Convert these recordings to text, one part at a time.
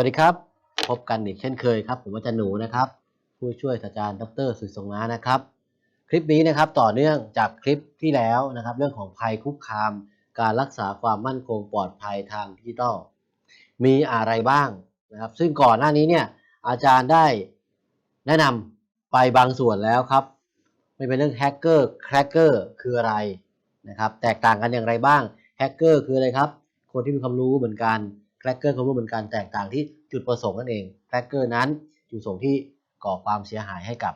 วัสดีครับ พบกันอีกเช่นเคยครับ ผมอาจารย์หนูนะครับ ผู้ช่วยศาสตราจารย์ดรสุทธิทรงม้านะครับ คลิปนี้นะครับต่อเนื่องจากคลิปที่แล้วนะครับ เรื่องของภัยคุกคาม การรักษาความมั่นคงปลอดภัยทางดิจิทัลมีอะไรบ้างนะครับ ซึ่งก่อนหน้านี้เนี่ยอาจารย์ได้แนะนำไปบางส่วนแล้วครับไม่เป็นเรื่องแฮกเกอร์แครกเกอร์คืออะไรนะครับ แตกต่างกันอย่างไรบ้างแฮกเกอร์คืออะไรครับ คนที่มีความรู้เหมือนกัน แครกเกอร์ความรู้เหมือนกันแตกต่างที่จุดประสงค์นั่นเองแครกเกอร์นั้นจุดประสงค์ที่ก่อความเสียหายให้กับ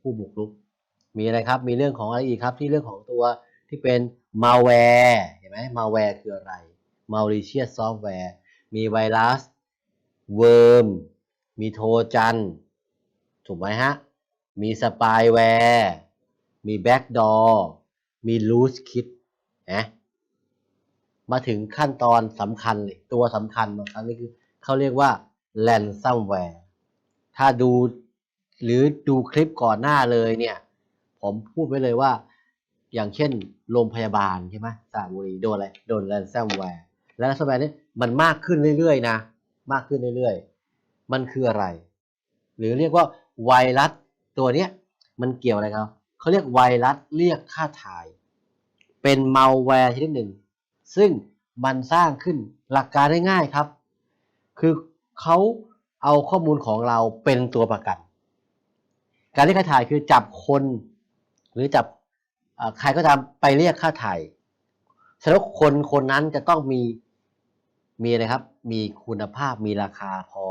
ผู้บุกรุก มีอะไรครับ มีเรื่องของอะไรอีกครับที่เรื่องของตัวที่เป็น malware เห็นไหม malware คืออะไร malicious software มีไวรัส worm มีโทรจัน ถูกไหมฮะ มีสปายแวร์ มีแบ็กดอร์ มีลูสคิดนะ มาถึงขั้นตอนสำคัญเลยตัวสำคัญบางครั้งนี่คือเขาเรียกว่า ransomware ถ้าดูหรือดูคลิปก่อนหน้าเลยเนี่ย ผมพูดไว้เลยว่า อย่างเช่นโรงพยาบาลใช่ไหมสระบุรีโดนอะไรโดน ransomware และ ransomware นี่มันมากขึ้นเรื่อยๆ นะ มากขึ้นเรื่อยๆ มันคืออะไร หรือเรียกว่าไวรัสตัวเนี้ยมันเกี่ยวอะไรครับเขาเรียกไวรัสเรียกค่าถ่าย เป็นมัลแวร์ชนิดหนึ่ง ซึ่งมันสร้างขึ้นหลักการง่ายๆครับ คือเขาเอาข้อมูลของเราเป็นตัวประกัน การเรียกค่าถ่ายคือจับคนหรือจับใครก็ตามไปเรียกค่าถ่ายแสดงว่าคนคนนั้นจะต้องมีมีอะไรครับ มีคุณภาพมีราคาพอ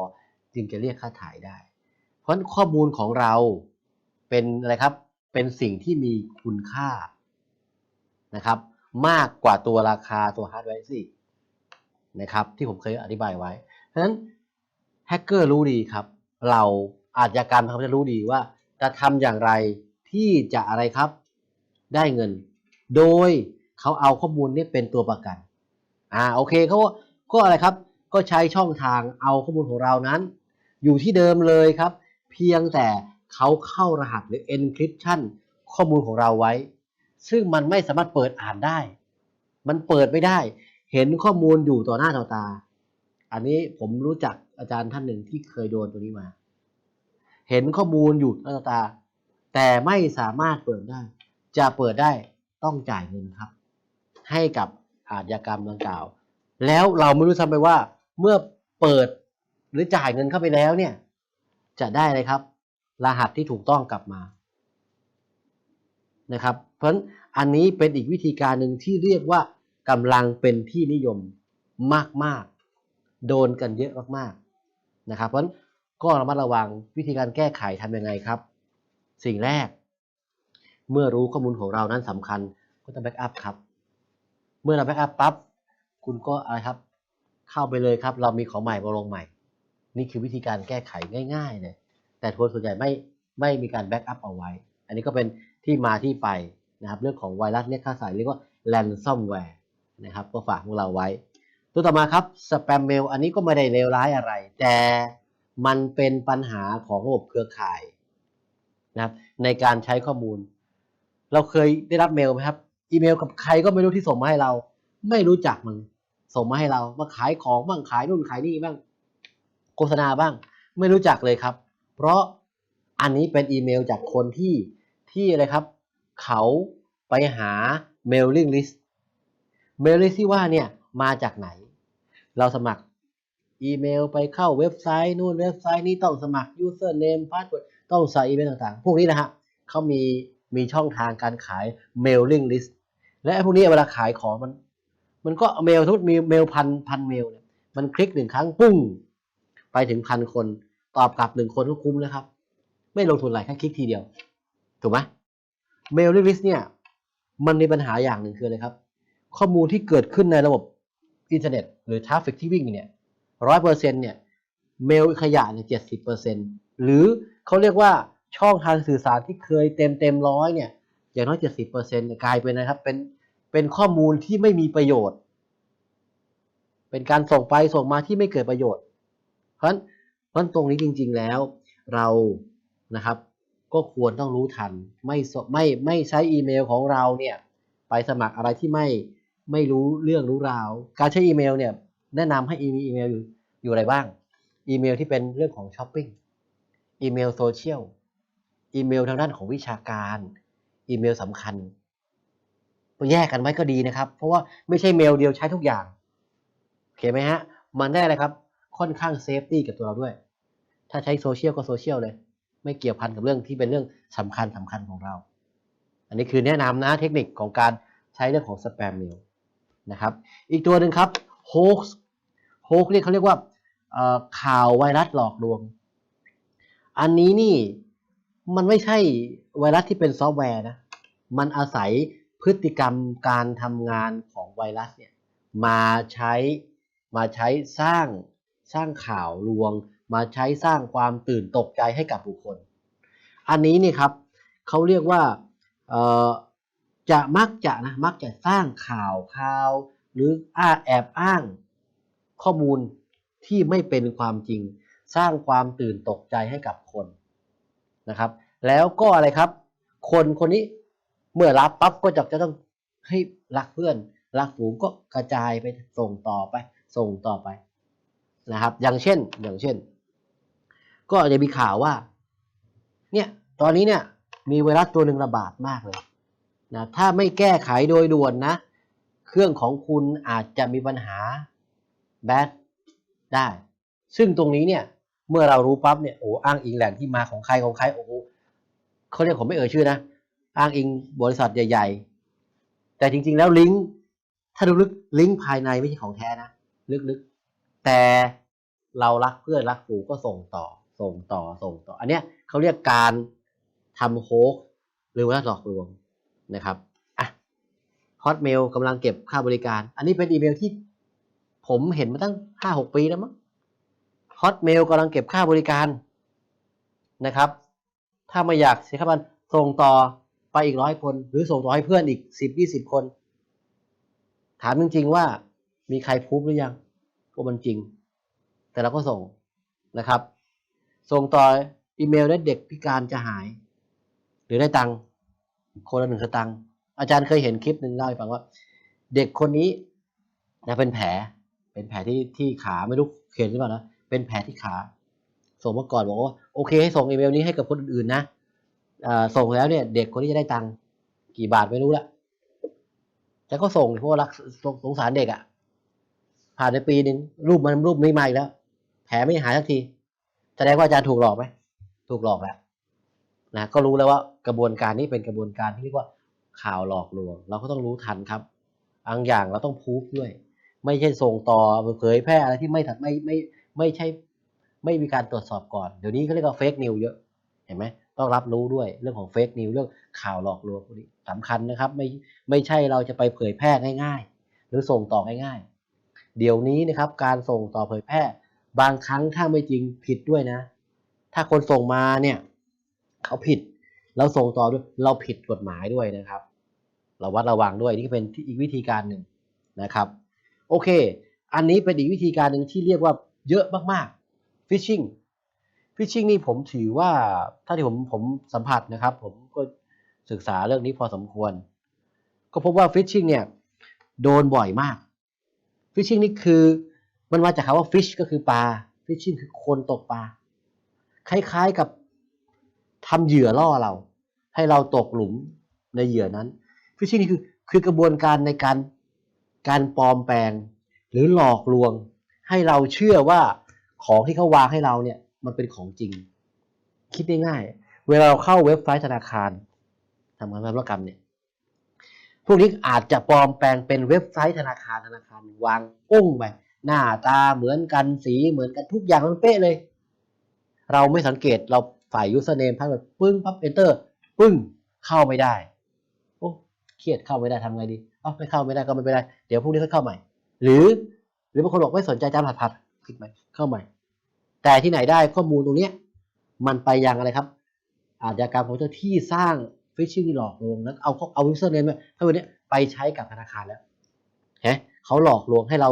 จึงจะเรียกค่าถ่ายได้ เพราะฉะนั้นข้อมูลของเราเป็นอะไรครับ เป็นสิ่งที่มีคุณค่านะครับ มากกว่าตัวราคาตัวฮาร์ดแวร์สินะครับที่ผมเคยอธิบายไว้ฉะนั้นแฮกเกอร์รู้ดีครับ เราอาชญากรรมเขาจะรู้ดีว่า จะทำอย่างไรที่จะอะไรครับ ได้เงิน โดยเขาเอาข้อมูลนี้เป็นตัวประกันอ่าโอเคเขาก็อะไรครับ ก็ใช้ช่องทางเอาข้อมูลของเรานั้น อยู่ที่เดิมเลยครับ เพียงแต่เขาเข้ารหัสหรือ encryption ข้อมูลของเราไว้ ซึ่งมันไม่สามารถเปิดอ่านได้ มันเปิดไม่ได้ เห็นข้อมูลอยู่ต่อหน้าต่อตา อันนี้ผมรู้จักอาจารย์ท่านหนึ่งที่เคยโดนตัวนี้มา เห็นข้อมูลอยู่ต่อหน้าต่อตา แต่ไม่สามารถเปิดได้ จะเปิดได้ต้องจ่ายเงินครับ ให้กับอาชญากรรมดังกล่าว แล้วเราไม่รู้ซ้ำไปว่า เมื่อเปิดหรือจ่ายเงินเข้าไปแล้วเนี่ย จะได้เลยครับ รหัสที่ถูกต้องกลับมา นะครับ เพราะฉะนั้นอันนี้เป็นอีกวิธีการหนึ่งที่เรียกว่ากำลังเป็นที่นิยมมากๆ โดนกันเยอะมากๆนะครับ เพราะฉะนั้นก็ระมัดระวังวิธีการแก้ไขทำยังไงครับ สิ่งแรก เมื่อรู้ข้อมูลของเรานั้นสำคัญก็ต้องแบ็กอัพครับ เมื่อเราแบ็กอัพปั๊บคุณก็อะไรครับ เข้าไปเลยครับ เรามีของใหม่มาลงใหม่ นี่คือวิธีการแก้ไขง่าย ๆ เลย แต่คนส่วนใหญ่ไม่ไม่มีการแบ็กอัพเอาไว้ อันนี้ก็เป็น ที่มาที่ไปนะครับเรื่องของไวรัสเนี่ยค่าสายเรียกว่า ransomware นะครับก็ฝากพวกเราไว้ ตัวต่อมาครับ spam mail อันนี้ก็ไม่ได้เลวร้ายอะไร แต่มันเป็นปัญหาของระบบเครือข่ายนะครับในการใช้ข้อมูล เราเคยได้รับเมลไหมครับ อีเมลกับใครก็ไม่รู้ที่ส่งมาให้เรา ไม่รู้จักมันส่งมาให้เรามาขายของบ้างขายนู่นขายนี่บ้างโฆษณาบ้าง ไม่รู้จักเลยครับ เพราะอันนี้เป็นอีเมลจากคนที่ ที่อะไรครับ เขาไปหา mailing list mailing list ที่ว่าเนี่ยมาจากไหน เราสมัครอีเมลไปเข้าเว็บไซต์นู่นเว็บไซต์นี้ต้องสมัคร username password ต้องใส่อีเมลต่างๆ พวกนี้นะฮะเขามีมีช่องทางการขาย mailing list และพวกนี้เวลาขายของมัน มันก็เมลสมมติมีเมลพันพันเมลเนี่ยมันคลิกหนึ่งครั้งปุ้ง ไปถึงพันคนตอบกลับหนึ่งคนก็คุ้มแล้วครับ ไม่ลงทุนอะไรแค่คลิกทีเดียว ถูกไหมเมลลิสเนี่ยมันมีปัญหาอย่างหนึ่งคืออะไรครับ ข้อมูลที่เกิดขึ้นในระบบอินเทอร์เน็ต หรือทราฟฟิกที่วิ่งเนี่ยร้อยเปอร์เซ็นเนี่ยเมลขยะเนี่ยเจ็ดสิบเปอร์เซ็นตหรือเขาเรียกว่าช่องทางสื่อสารที่เคยเต็มเต็มร้อยเนี่ยอย่างน้อยเจ็ดสิบเปอร์เซ็นต์กลายเป็นนะครับเป็นเป็นข้อมูลที่ไม่มีประโยชน์ เป็นการส่งไปส่งมาที่ไม่เกิดประโยชน์ เพราะนั้นเพราะฉะนั้นตรงนี้จริง ๆแล้วเรานะครับ ก็ควรต้องรู้ทัน ไม่ไม่ไม่ใช้อีเมลของเราเนี่ยไปสมัครอะไรที่ไม่ไม่รู้เรื่องรู้ราว การใช้อีเมลเนี่ยแนะนำให้มีอีเมลอยู่อยู่อะไรบ้าง อีเมลที่เป็นเรื่องของช้อปปิ้ง อีเมลโซเชียล อีเมลทางด้านของวิชาการ อีเมลสำคัญแยกกันไว้ก็ดีนะครับ เพราะว่าไม่ใช่เมลเดียวใช้ทุกอย่างโอเคไหมฮะ มันได้อะไรครับ ค่อนข้างเซฟตี้กับตัวเราด้วย ถ้าใช้โซเชียลก็โซเชียลเลย ไม่เกี่ยวพันกับเรื่องที่เป็นเรื่องสำคัญสำคัญของเรา อันนี้คือแนะนำนะเทคนิคของการใช้เรื่องของสแปมเมลนะครับ อีกตัวหนึ่งครับ hoax hoax เรียกเขาเรียกว่าข่าวไวรัสหลอกลวง อันนี้นี่มันไม่ใช่ไวรัสที่เป็นซอฟต์แวร์นะ มันอาศัยพฤติกรรมการทำงานของไวรัสเนี่ยมาใช้มาใช้สร้างสร้างข่าวลวง มาใช้สร้างความตื่นตกใจให้กับบุคคล อันนี้นี่ครับเขาเรียกว่าจะมักจะนะมักจะสร้างข่าวข่าว หรืออ้าแอบอ้างข้อมูลที่ไม่เป็นความจริง สร้างความตื่นตกใจให้กับคนนะครับ แล้วก็อะไรครับ คนคนนี้เมื่อรับปั๊บก็จะจะต้องให้รักเพื่อนรักฝูงก็กระจายไปส่งต่อไป ส่งต่อไปนะครับ อย่างเช่นอย่างเช่น ก็จะมีข่าวว่า เนี่ย ตอนนี้เนี่ย มีไวรัสตัวหนึ่งระบาดมากเลยนะถ้าไม่แก้ไขโดยด่วนนะ เครื่องของคุณอาจจะมีปัญหาแบดได้ ซึ่งตรงนี้เนี่ย เมื่อเรารู้ปั๊บเนี่ย โอ้อ้างอิงแหล่งที่มาของใครของใคร โอ้เขาเรียกผมไม่เอ่ยชื่อนะ อ้างอิงบริษัทใหญ่ ๆ แต่จริง ๆ แล้วลิงก์ ถ้าดูลึกลิงก์ภายในไม่ใช่ของแท้นะ ลึกๆ แต่เรารักเพื่อนรักฝูงก็ส่งต่อ ส่งต่อส่งต่อ อันเนี้ยเขาเรียกการทำโฮกหรือว่าหลอกลวงนะครับอะ Hotmail กำลังเก็บค่าบริการ อันนี้เป็นอีเมลที่ผมเห็นมาตั้งห้าหกปีแล้วมั้ง Hotmail กำลังเก็บค่าบริการนะครับ ถ้าไม่อยากเสียค่าบันส่งต่อไปอีกร้อยคน หรือส่งต่อให้เพื่อนอีกสิบยี่สิบคน ถามจริงๆว่ามีใครพูดหรือยังว่ามันจริง แต่เราก็ส่งนะครับ ส่งต่ออีเมลได้เด็กพิการจะหาย หรือได้ตังค์คนละหนึ่งสตังค์อาจารย์เคยเห็นคลิปหนึ่งเล่าให้ฟังว่า เด็กคนนี้นะเป็นแผล เป็นแผลที่ที่ขาไม่รู้เห็นหรือเปล่านะเป็นแผลที่ขา ส่งมาก่อนบอกว่าโอเคให้ส่งอีเมลนี้ให้กับคนอื่นๆนะส่งแล้วเนี่ย เด็กคนนี้จะได้ตังค์กี่บาทไม่รู้ละแต่ก็ส่งเพราะว่ารักสงสงสารเด็กอะ่ะผ่านไปปีหนึ่งรูปมันรูปไม่มาอีกแล้ว แผลไม่หายสักที แสดงว่าอาจารย์ถูกหลอกไหมถูกหลอกแล้วนะก็รู้แล้วว่ากระบวนการนี้เป็นกระบวนการที่เรียกว่าข่าวหลอกลวง เราก็ต้องรู้ทันครับบางอย่างเราต้องพูฟด้วย ไม่ใช่ส่งต่อเผยแพร่อะไรที่ไม่ถัดไม่ไม่ไม่ใช่ไม่มีการตรวจสอบก่อน เดี๋ยวนี้เขาเรียกว่าเฟกนิวเยอะเห็นไหมต้องรับรู้ด้วยเรื่องของเฟกนิวเรื่องข่าวหลอกลวงพวกนี้สำคัญนะครับ ไม่ไม่ใช่เราจะไปเผยแพร่ง่าย ๆ หรือส่งต่อง่ายๆ เดี๋ยวนี้นะครับการส่งต่อเผยแพร่ บางครั้งถ้าไม่จริงผิดด้วยนะ ถ้าคนส่งมาเนี่ยเขาผิด เราส่งต่อด้วยเราผิดกฎหมายด้วยนะครับ เราวัดระวังด้วยนี่เป็นอีกวิธีการหนึ่งนะครับ โอเค อันนี้เป็นอีกวิธีการหนึ่งที่เรียกว่าเยอะมากๆฟิชชิงฟิชชิงนี่ผมถือว่าถ้าที่ผมผมสัมผัสนะครับ ผมก็ศึกษาเรื่องนี้พอสมควร ก็พบว่าฟิชชิงเนี่ยโดนบ่อยมากฟิชชิงนี่คือ มันมาจากคำว่าฟิชก็คือปลาฟิชชิงคือคนตกปลา คล้ายๆกับทำเหยื่อล่อเรา ให้เราตกหลุมในเหยื่อนั้นฟิชชิงนี่คือคือกระบวนการในการการปลอมแปลง หรือหลอกลวง ให้เราเชื่อว่าของที่เขาวางให้เราเนี่ยมันเป็นของจริง คิดง่ายๆเวลาเราเข้าเว็บไซต์ธนาคารทำงานธุรกรรมเนี่ยพวกนี้อาจจะปลอมแปลงเป็นเว็บไซต์ธนาคารธนาคารวางปุ้งไป หน้าตาเหมือนกันสีเหมือนกันทุกอย่างมันเป๊ะเลย เราไม่สังเกตเราฝ่าย username พักแบบปึ้งปั๊บ enter ปึ้งเข้าไม่ได้โอ้เครียดเข้าไม่ได้ทำไงดีอ๋อไม่เข้าไม่ได้ก็ไม่เป็นไรเดี๋ยวพรุ่งนี้ค่อยเข้าใหม่ หรือหรือบางคนบอกไม่สนใจจำผัดผัดคลิกไหม่เข้าใหม่ แต่ที่ไหนได้ข้อมูลตรงเนี้ยมันไปยังอะไรครับ อาชญากรรมของเจ้าที่สร้างฟิชชิ่งหลอกลวงแล้วเอาเอา username ถ้าวันนี้ไปใช้กับธนาคารแล้วเฮ้เขาหลอกลวงให้เรา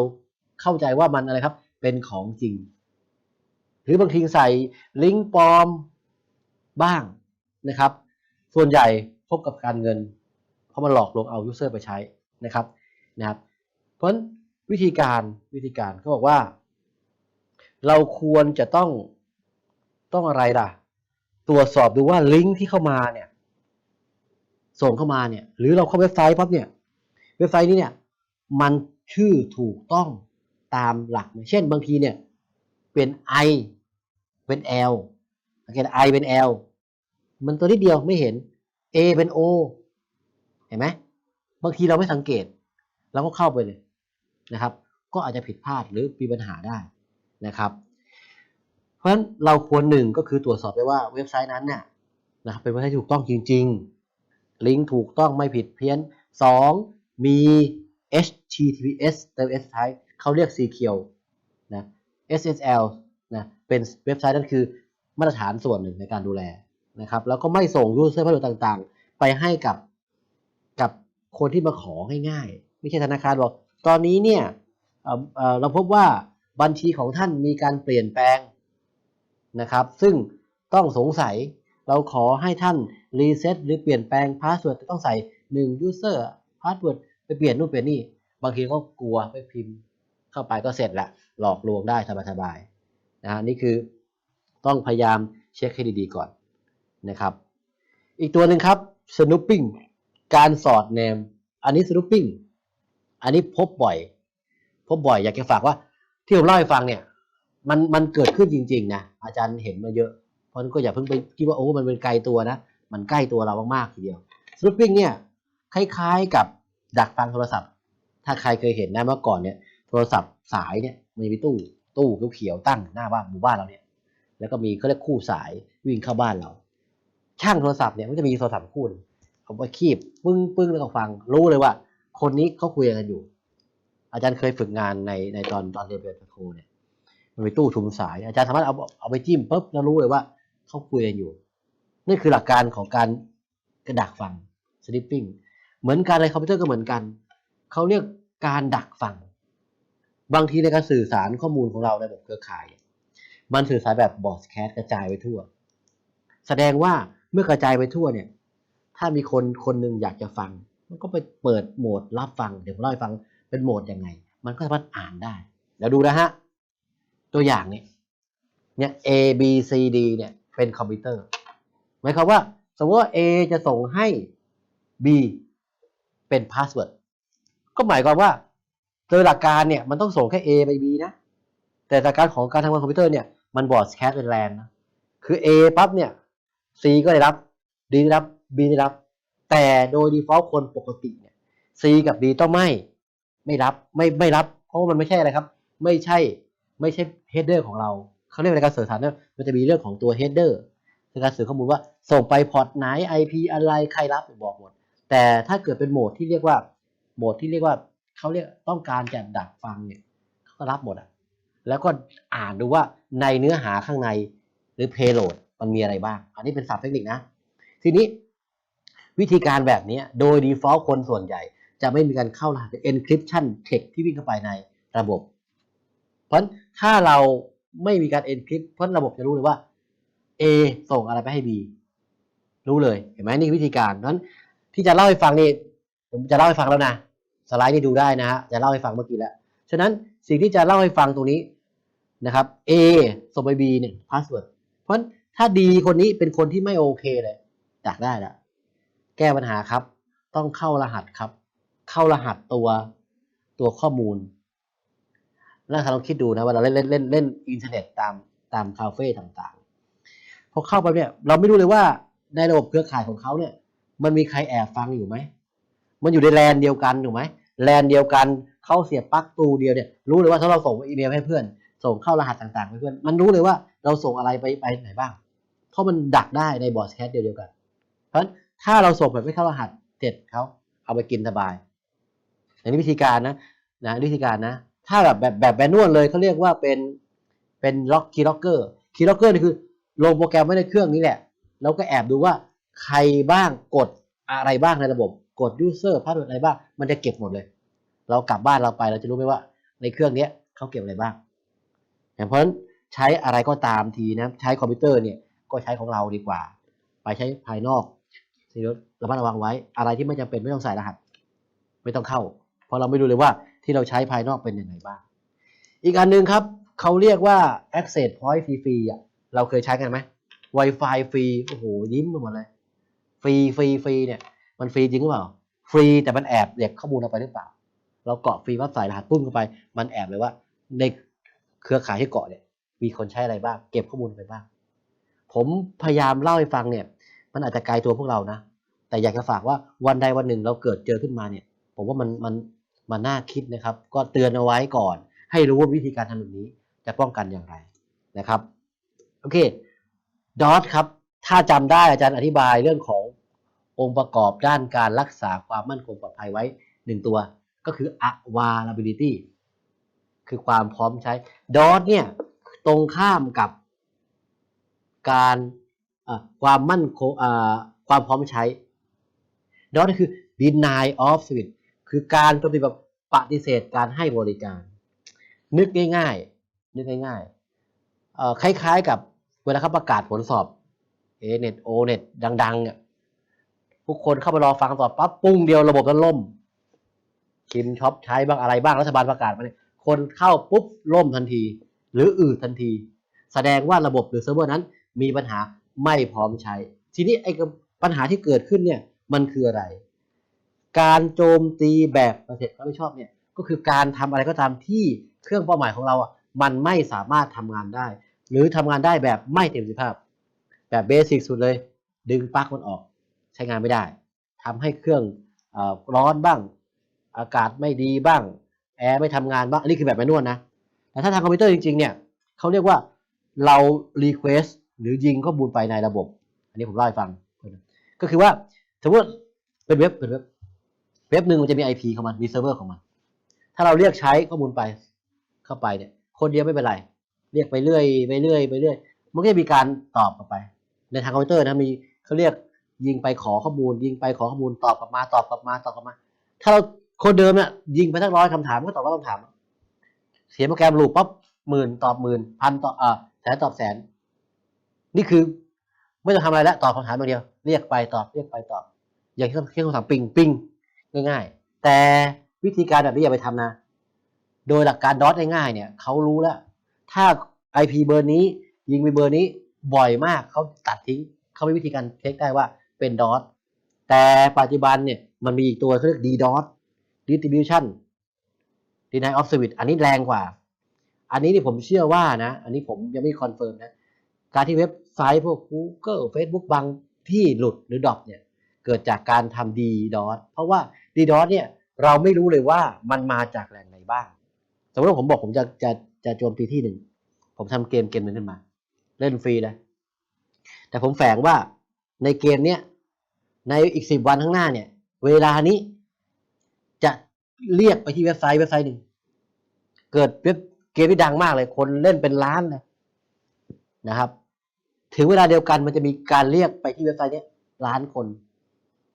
เข้าใจว่ามันอะไรครับ เป็นของจริง หรือบางทีใส่ลิงก์ปลอมบ้างนะครับ ส่วนใหญ่พบกับการเงิน เพราะมันหลอกลวงเอา user ไปใช้นะครับนะครับ เพราะฉะนั้นวิธีการวิธีการเขาบอกว่า เราควรจะต้องต้องอะไรล่ะ ตรวจสอบดูว่าลิงก์ที่เข้ามาเนี่ยส่งเข้ามาเนี่ยหรือเราเข้าเว็บไซต์ปั๊บเนี่ยเว็บไซต์นี้เนี่ยมันชื่อถูกต้อง ตามหลักไหมเช่นบางทีเนี่ยเป็น I เป็น L สังเกต I เป็น L มันตัวนิดเดียวไม่เห็น A เป็น O เห็นไหมบางทีเราไม่สังเกตเราก็เข้าไปเลยนะครับ ก็อาจจะผิดพลาดหรือมีปัญหาได้นะครับ เพราะฉะนั้นเราควรหนึ่งก็คือตรวจสอบได้ว่าเว็บไซต์นั้นเนี่ยนะครับเป็นเว็บไซต์ถูกต้องจริง ๆ ลิงก์ถูกต้องไม่ผิดเพี้ยนสองมี HTTPS เติม S ท้าย เขาเรียก CQL นะ SSL นะเป็นเว็บไซต์นั่นคือมาตรฐานส่วนหนึ่งในการดูแลนะครับแล้วก็ไม่ส่ง user password ต่างๆ ไปให้กับกับคนที่มาของ่ายๆ ไม่ใช่ธนาคารบอก ตอนนี้เนี่ยเเราพบว่าบัญชีของท่านมีการเปลี่ยนแปลงนะครับ ซึ่งต้องสงสัยเราขอให้ท่านรีเซ็ตหรือเปลี่ยนแปลงพาสเวิร์ดต้องใส่1 user พาสเวิร์ดไปเปลี่ยนนู่นเปลี่ยนนี่ บางทีก็กลัวไปพิมพ์ เข้าไปก็เสร็จละหลอกลวงได้สบายๆนะฮะนี่คือต้องพยายามเช็คให้ดีๆก่อนนะครับ อีกตัวหนึ่งครับ snooping การสอดแนม อันนี้ snooping อันนี้พบบ่อย พบบ่อยอยากจะฝากว่า ที่ผมเล่าให้ฟังเนี่ยมันมันเกิดขึ้นจริงๆนะอาจารย์เห็นมาเยอะ เพราะฉะนั้นก็อย่าเพิ่งไปคิดว่าโอ้มันเป็นไกลตัวนะ มันใกล้ตัวเรามากๆทีเดียว snooping เนี่ยคล้ายๆกับดักฟังโทรศัพท์ ถ้าใครเคยเห็นนะเมื่อก่อนเนี่ย โทรศัพท์สายเนี่ยมันมีตู้ตู้เขียวๆตั้งหน้าบ้านหมู่บ้านเราเนี่ยแล้วก็มีเขาเรียกคู่สายวิ่งเข้าบ้านเรา ช่างโทรศัพท์เนี่ยมันจะมีโทรศัพท์คู่นเขาไปคีบปึ้งปึ้งแล้วก็ฟัง รู้เลยว่า คนนี้เขาคุยกันอยู่ อาจารย์เคยฝึกงานในในตอนตอนเรียนเรียโทเนี่ยมันมีตู้ชุมสาย อาจารย์สามารถเอาเอาไปจิ้มปุ๊บแล้วรู้เลยว่าเขาคุยกันอยู่นี่คือหลักการของการกระดักฟัง snipping เหมือนกันในคอมพิวเตอร์ก็เหมือนกันเขาเรียกการดักฟัง บางทีในการสื่อสารข้อมูลของเราในระบบเครือข่าย มันสื่อสารแบบบอสแคสกระจายไปทั่ว แสดงว่าเมื่อกระจายไปทั่วเนี่ย ถ้ามีคนคนหนึ่งอยากจะฟัง มันก็ไปเปิดโหมดรับฟัง เดี๋ยวผมเล่าให้ฟังเป็นโหมดยังไง มันก็สามารถอ่านได้ แล้วดูนะฮะ ตัวอย่างเนี่ยเนี่ย A B C D เนี่ยเป็นคอมพิวเตอร์หมายความว่าสมมติว่า A จะส่งให้ B เป็นพาสเวิร์ดก็หมายความว่า โดยหลักการเนี่ยมันต้องส่งแค่ A ไป B นะ แต่หลักการของการทำงานคอมพิวเตอร์เนี่ยมันบอร์ดแคสเป็นแลนนะคือ A ปั๊บเนี่ย C ก็ได้รับ D ได้รับ B ได้รับ แต่โดย default คนปกติเนี่ย C กับ D ต้องไม่ไม่รับไม่ไม่รับ เพราะว่ามันไม่ใช่อะไรครับ ไม่ใช่ไม่ใช่ header ของเราเขาเรียกในการสื่อสารเนี่ยมันจะมีเรื่องของตัว header ในการสื่อข้อมูลว่าส่งไปพอร์ตไหน IP อะไรใครรับบอกหมดแต่ถ้าเกิดเป็นโหมดที่เรียกว่าโหมดที่เรียกว่า เขาเรียกต้องการจะดักฟังเนี่ยเขาก็รับหมดอะแล้วก็อ่านดูว่าในเนื้อหาข้างในหรือ payload มันมีอะไรบ้าง อันนี้เป็นศัพท์เทคนิคนะ ทีนี้วิธีการแบบนี้โดย default คนส่วนใหญ่ จะไม่มีการเข้ารหัส encryption text ที่วิ่งเข้าไปในระบบ เพราะถ้าเราไม่มีการ encrypt เพราะระบบจะรู้เลยว่า A ส่งอะไรไปให้ B รู้เลย เห็นไหมนี่คือวิธีการนั้นที่จะเล่าให้ฟังนี่ผมจะเล่าให้ฟังแล้วนะ สไลด์นี่ดูได้นะฮะจะเล่าให้ฟังเมื่อกี้แล้ว ฉะนั้นสิ่งที่จะเล่าให้ฟังตรงนี้นะครับ A ส่งไป B เนี่ยพาสเวิร์ดเพราะฉะนั้นถ้า D คนนี้เป็นคนที่ไม่โอเคเลยอยากได้ละแก้ปัญหาครับ ต้องเข้ารหัสครับ เข้ารหัสตัวตัวข้อมูลแล้วเราลองคิดดูนะว่าเราเล่นเล่นเล่นเล่นอินเทอร์เน็ตตามตามคาเฟ่ต่างๆพอเข้าไปเนี่ยเราไม่รู้เลยว่าในระบบเครือข่ายของเขาเนี่ย มันมีใครแอบฟังอยู่ไหม มันอยู่ในแลนเดียวกันถูกไหม แลนเดียวกันเข้าเสียบปลั๊กตูเดียวเนี่ยรู้เลยว่าถ้าเราส่งอีเมลให้เพื่อน ส่งเข้ารหัสต่างๆให้เพื่อน มันรู้เลยว่าเราส่งอะไรไปไปไหนบ้าง เพราะมันดักได้ในบอร์ดแคสเดียวเดียวกัน เพราะฉะนั้นถ้าเราส่งแบบไม่เข้ารหัสเสร็จเขาเอาไปกินสบายอันนี้วิธีการนะนะวิธีการนะ ถ้าแบบแบบแบบแบนนวลเลยเขาเรียกว่าเป็นเป็นล็อกคีย์ล็อกเกอร์คีย์ล็อกเกอร์นี่คือลงโปรแกรมไว้ในเครื่องนี้แหละ แล้วก็แอบดูว่าใครบ้างกดอะไรบ้างในระบบ กด user พาสเวิร์ดอะไรบ้าง มันจะเก็บหมดเลย เรากลับบ้านเราไปเราจะรู้ไหมว่า ในเครื่องเนี้ยเขาเก็บอะไรบ้างอย่างเพราะฉะนั้นใช้อะไรก็ตามทีนะ ใช้คอมพิวเตอร์เนี่ยก็ใช้ของเราดีกว่า ไปใช้ภายนอกที่ระมัดระวังไว้ อะไรที่ไม่จำเป็นไม่ต้องใส่รหัส ไม่ต้องเข้า เพราะเราไม่รู้เลยว่าที่เราใช้ภายนอกเป็นยังไงบ้าง อีกอันหนึ่งครับเขาเรียกว่า access point ฟรีๆอะเราเคยใช้กันไหม Wi-Fi ฟรีโอ้โหยิ้มไปหมดเลย ฟรีฟรีฟรีเนี่ย มันฟรีจริงหรือเปล่า ฟรีแต่มันแอบเด็กข้อมูลเราไปหรือเปล่า เราเกาะฟรีวัดสายรหัสปุ้มเข้าไป มันแอบเลยว่าในเครือข่ายที่เกาะเนี่ย มีคนใช้อะไรบ้าง เก็บข้อมูลไปบ้าง ผมพยายามเล่าให้ฟังเนี่ย มันอาจจะไกลตัวพวกเรานะ แต่อยากจะฝากว่าวันใดวันหนึ่งเราเกิดเจอขึ้นมาเนี่ย ผมว่ามันมันมันน่าคิดนะครับ ก็เตือนเอาไว้ก่อน ให้รู้ว่าวิธีการทำแบบนี้จะป้องกันอย่างไรนะครับ โอเคดอทครับ ถ้าจำได้อาจารย์อธิบายเรื่องของ องค์ประกอบด้านการรักษาความมั่นคงปลอดภัยไว้หนึ่งตัว ก็คือ availability คือความพร้อมใช้ดอทเนี่ยตรงข้ามกับการความมั่นคงความพร้อมใช้ดอทคือ deny of service คือการปฏิบัติปฏิเสธการให้บริการ นึกง่ายๆ นึกง่ายๆคล้ายๆกับเวลาเขาประกาศผลสอบ A เน็ต O เน็ตดังๆเนี่ย ทุกคนเข้าไปรอฟังสอบปั๊บปุ้งเดียวระบบนั้นล่มคิมช็อปใช้บ้างอะไรบ้างรัฐบาลประกาศมาเนี่ยคนเข้าปุ๊บล่มทันที หรืออืดทันที แสดงว่าระบบหรือเซิร์ฟเวอร์นั้นมีปัญหาไม่พร้อมใช้ ทีนี้ไอ้ปัญหาที่เกิดขึ้นเนี่ยมันคืออะไร การโจมตีแบบประเสริฐความไม่ชอบเนี่ยก็คือการทำอะไรก็ตามที่เครื่องเป้าหมายของเราอะมันไม่สามารถทำงานได้ หรือทำงานได้แบบไม่เต็มประสิทธิภาพ แบบเบสิกสุดเลย ดึงปลั๊กมันออก ใช้งานไม่ได้ทำให้เครื่องอร้อนบ้าง อากาศไม่ดีบ้าง แอร์ไม่ทำงานบ้าง อันนี้คือแบบแมนนวลนะ แต่ถ้าทางคอมพิวเตอร์จริงๆ เนี่ยเขาเรียกว่าเรา request หรือยิงข้อมูลไปในระบบ อันนี้ผมเล่าให้ฟัง ก็คือว่าสมมติเป็นเว็บเป็นเว็บเว็บหนึ่งมันจะมี IP ของมันมีเซิร์ฟเวอร์ของมัน ถ้าเราเรียกใช้ข้อมูลไปเข้าไปเนี่ย คนเดียวไม่เป็นไร เรียกไปเรื่อยไปเรื่อยไปเรื่อย มันก็จะมีการตอบกลับไป ในทางคอมพิวเตอร์นะมีเขาเรียก ยิงไปขอข้อมูล ยิงไปขอข้อมูลตอบกลับมาตอบกลับมาตอบกลับมา ถ้าเราคนเดิมเนี่ยยิงไปทั้งร้อยคำถามก็ตอบร้อยคำถาม เสียโปรแกรมลูปปั๊บหมื่นตอบหมื่นพันตอบอ่าแสนตอบแสน นี่คือ ไม่ต้องทำอะไรแล้วตอบคำถามอย่างเดียว เรียกไปตอบเรียกไปตอบ อย่างที่เครื่องคำถามปิงปิงง่ายๆ แต่วิธีการแบบนี้อย่าไปทำนะ โดยหลักการดอทง่ายๆเนี่ยเขารู้แล้ว ถ้า IP เบอร์นี้ยิงไปเบอร์นี้บ่อยมากเขาตัดทิ้งเขามีวิธีการเช็คได้ว่า เป็นดอทแต่ปัจจุบันเนี่ยมันมีอีกตัวเขาเรียก DDoS distribution deny of service อันนี้แรงกว่า อันนี้นี่ผมเชื่อว่านะ อันนี้ผมยังไม่คอนเฟิร์มนะ การที่เว็บไซต์พวก Google Facebook บางที่หลุดหรือดรอปเนี่ยเกิดจากการทำ DDoS เพราะว่า DDoS เนี่ยเราไม่รู้เลยว่ามันมาจากแหล่งไหนบ้าง สมมติว่าผมบอกผมจะจะจะโจมตีที่หนึ่ง ผมทำเกมเกมหนึ่งขึ้นมา เล่นฟรีนะแต่ผมแฝงว่าในเกมเนี้ย ในอีกสิบวันข้างหน้าเนี่ย เวลานี้จะเรียกไปที่เว็บไซต์เว็บไซต์หนึ่งเกิดเว็บเกมที่ดังมากเลย คนเล่นเป็นล้านเลยนะครับ ถึงเวลาเดียวกันมันจะมีการเรียกไปที่เว็บไซต์นี้ล้านคน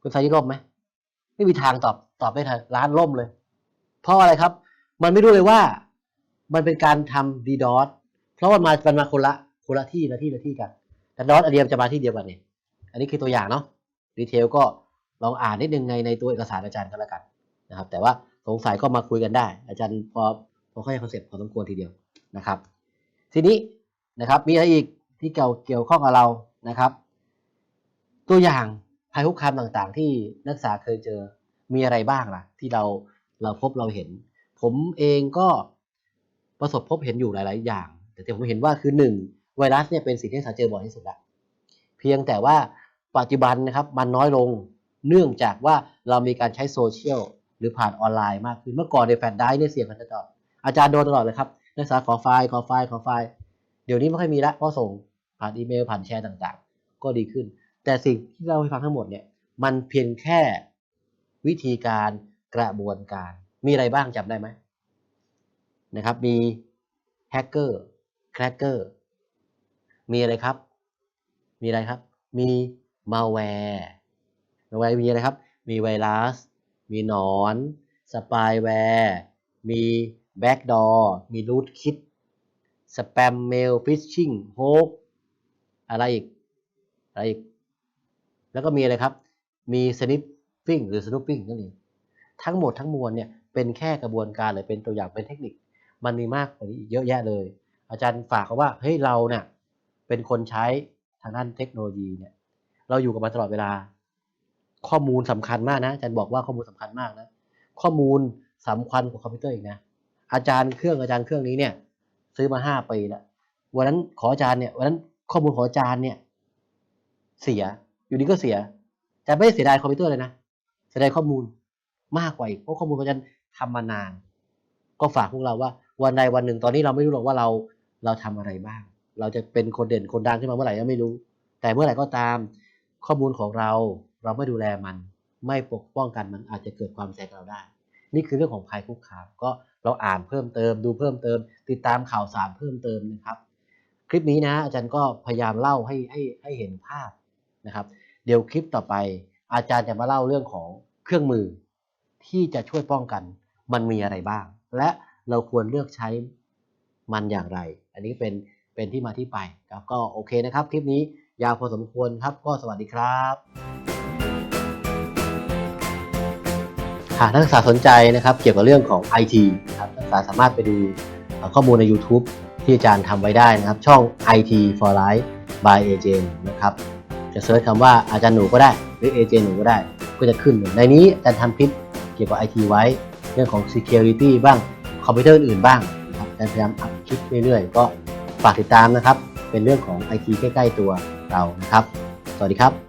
เว็บไซต์นี้ล่มไหมไม่มีทางตอบตอบไม่ทันล้านล่มเลย เพราะอะไรครับ มันไม่รู้เลยว่า มันเป็นการทำ DDoS เพราะว่ามันมาคนละคนละที่ละที่ละที่กันแต่ DDoS อันเดียวจะมาที่เดียวกันเนี่ยอันนี้คือตัวอย่างเนาะ ดีเทลก็ลองอ่านนิดนึงในในตัวเอกสารอาจารย์ก็แล้วกันนะครับ แต่ว่าสงสัยก็มาคุยกันได้ อาจารย์พอพอเข้าใจคอนเซ็ปต์พอสมควรทีเดียวนะครับ ทีนี้นะครับมีอะไรอีกที่เกี่ยวเกี่ยวข้องกับเรานะครับ ตัวอย่างภัยคุกคามต่างๆ ที่นักศึกษาเคยเจอมีอะไรบ้างล่ะ ที่เราเราพบเราเห็น ผมเองก็ประสบพบเห็นอยู่หลาย ๆ อย่าง แต่ที่ผมเห็นว่าคือหนึ่งไวรัสเนี่ยเป็นสิ่งที่นักศึกษาเจอบ่อยที่สุดละเพียงแต่ว่า ปัจจุบันนะครับมันน้อยลง เนื่องจากว่าเรามีการใช้โซเชียลหรือผ่านออนไลน์มากขึ้น เมื่อก่อนในแฟลชไดรฟ์เนี่ยเสียงกันตลอด อาจารย์โดนตลอดเลยครับนักศึกษาขอไฟล์ขอไฟล์ขอไฟล์ เดี๋ยวนี้ไม่ค่อยมีละเพราะส่งผ่านอีเมลผ่านแชร์ต่างๆ ก็ดีขึ้น แต่สิ่งที่เราให้ฟังทั้งหมดเนี่ยมันเพียงแค่วิธีการกระบวนการ มีอะไรบ้างจำได้ไหมนะครับมีแฮกเกอร์แครกเกอร์มีอะไรครับ มีอะไรครับ มี มาแวร์มาแวร์มีอะไรครับ มีไวรัส มีหนอน สปายแวร์ มีแบ็กดอร์มีรูทคิด สแปมเมลฟิชชิงโฮกอะไรอีก อะไรอีก แล้วก็มีอะไรครับ มีสนิปฟิงหรือสนุปปิ้งนั่นเองทั้งหมดทั้งมวลเนี่ยเป็นแค่กระบวนการหรือเป็นตัวอย่างเป็นเทคนิค มันมีมากกว่านี้เยอะแยะเลย อาจารย์ฝากเขาว่าเฮ้ยเราเนี่ยเป็นคนใช้ทางด้านเทคโนโลยีเนี่ย เราอยู่กับมันตลอดเวลา ข้อมูลสำคัญมากนะอาจารย์บอกว่าข้อมูลสำคัญมากนะ ข้อมูลสำคัญกว่าคอมพิวเตอร์อีกนะ อาจารย์เครื่องอาจารย์เครื่องนี้เนี่ย ซื้อมาห้าปีแล้ววันนั้นขออาจารย์เนี่ยวันนั้นข้อมูลของอาจารย์เนี่ย เสีย อยู่ดีก็เสียอาจารย์ไม่ได้เสียดายคอมพิวเตอร์เลยนะเสียดายข้อมูลมากกว่าอีกเพราะข้อมูลของอาจารย์ทำมานาน ก็ฝากพวกเราว่า วันใดวันหนึ่งตอนนี้เราไม่รู้หรอกว่าเราเราทำอะไรบ้าง เราจะเป็นคนเด่นคนดังขึ้นมาเมื่อไหร่ก็ไม่รู้ แต่เมื่อไหร่ก็ตาม ข้อมูลของเราเราไม่ดูแลมัน ไม่ปกป้องกันมันอาจจะเกิดความเสียหายกับเราได้ นี่คือเรื่องของภัยคุกคามก็เราอ่านเพิ่มเติม ดูเพิ่มเติม ติดตามข่าวสารเพิ่มเติมนะครับ คลิปนี้นะอาจารย์ก็พยายามเล่าให้ให้ให้เห็นภาพนะครับ เดี๋ยวคลิปต่อไป อาจารย์จะมาเล่าเรื่องของเครื่องมือ ที่จะช่วยป้องกัน มันมีอะไรบ้าง และเราควรเลือกใช้มันอย่างไร อันนี้เป็นเป็นที่มาที่ไปครับก็โอเคนะครับ คลิปนี้ ยาวพอสมควรครับก็สวัสดีครับหากนักศึกษาสนใจนะครับ เกี่ยวกับเรื่องของ IT นะครับนักศึกษาสามารถไปดูข้อมูลใน YouTube ที่อาจารย์ทำไว้ได้นะครับ ช่อง IT for Life by AJ นะครับจะเซิร์ชคำว่าอาจารย์หนูก็ได้ หรือ AJ หนูก็ได้ ก็จะขึ้น ในนี้อาจารย์ทำคลิปเกี่ยวกับ IT ไว้ เรื่องของ Security บ้างคอมพิวเตอร์อื่นบ้างนะครับอาจารย์พยายามอัพคลิปเรื่อยๆ ก็ฝากติดตามนะครับ เป็นเรื่องของ IT ใกล้ ๆ ตัว เรานะครับ สวัสดีครับ